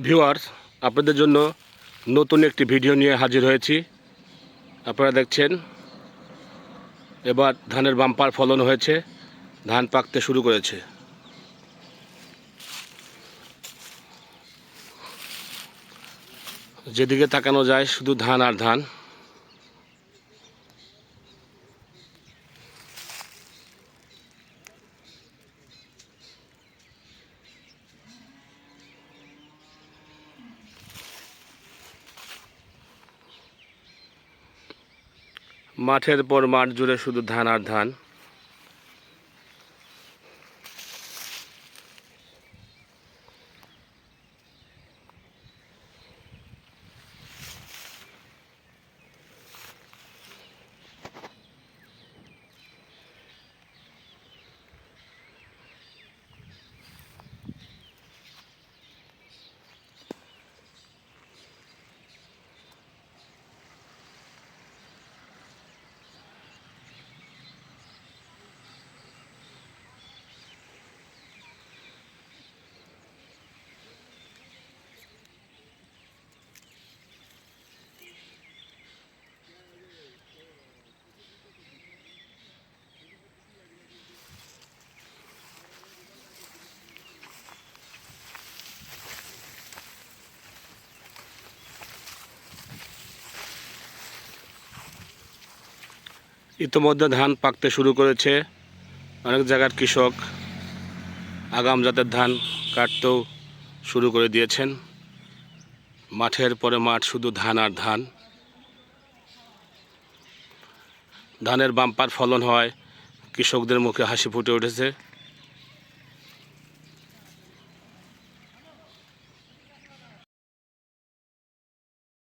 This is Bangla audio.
ভিউয়ার্স আপনাদের জন্য নতুন একটি ভিডিও নিয়ে হাজির হয়েছি। আপনারা দেখছেন, এবার ধানের বাম্পার ফলন হয়েছে, ধান পাকতে শুরু করেছে। যেদিকে তাকানো যায়, শুধু ধান আর ধান। মাঠের পর মাঠ জুড়ে শুধু ধান আর ধান। ইতোমধ্যে ধান পাকতে শুরু করেছে। অনেক জায়গার কৃষক আগাম জাতের ধান কাটতেও শুরু করে দিয়েছেন। মাঠের পরে মাঠ শুধু ধান আর ধান। ধানের বাম্পার ফলন হয়, কৃষকদের মুখে হাসি ফুটে উঠেছে।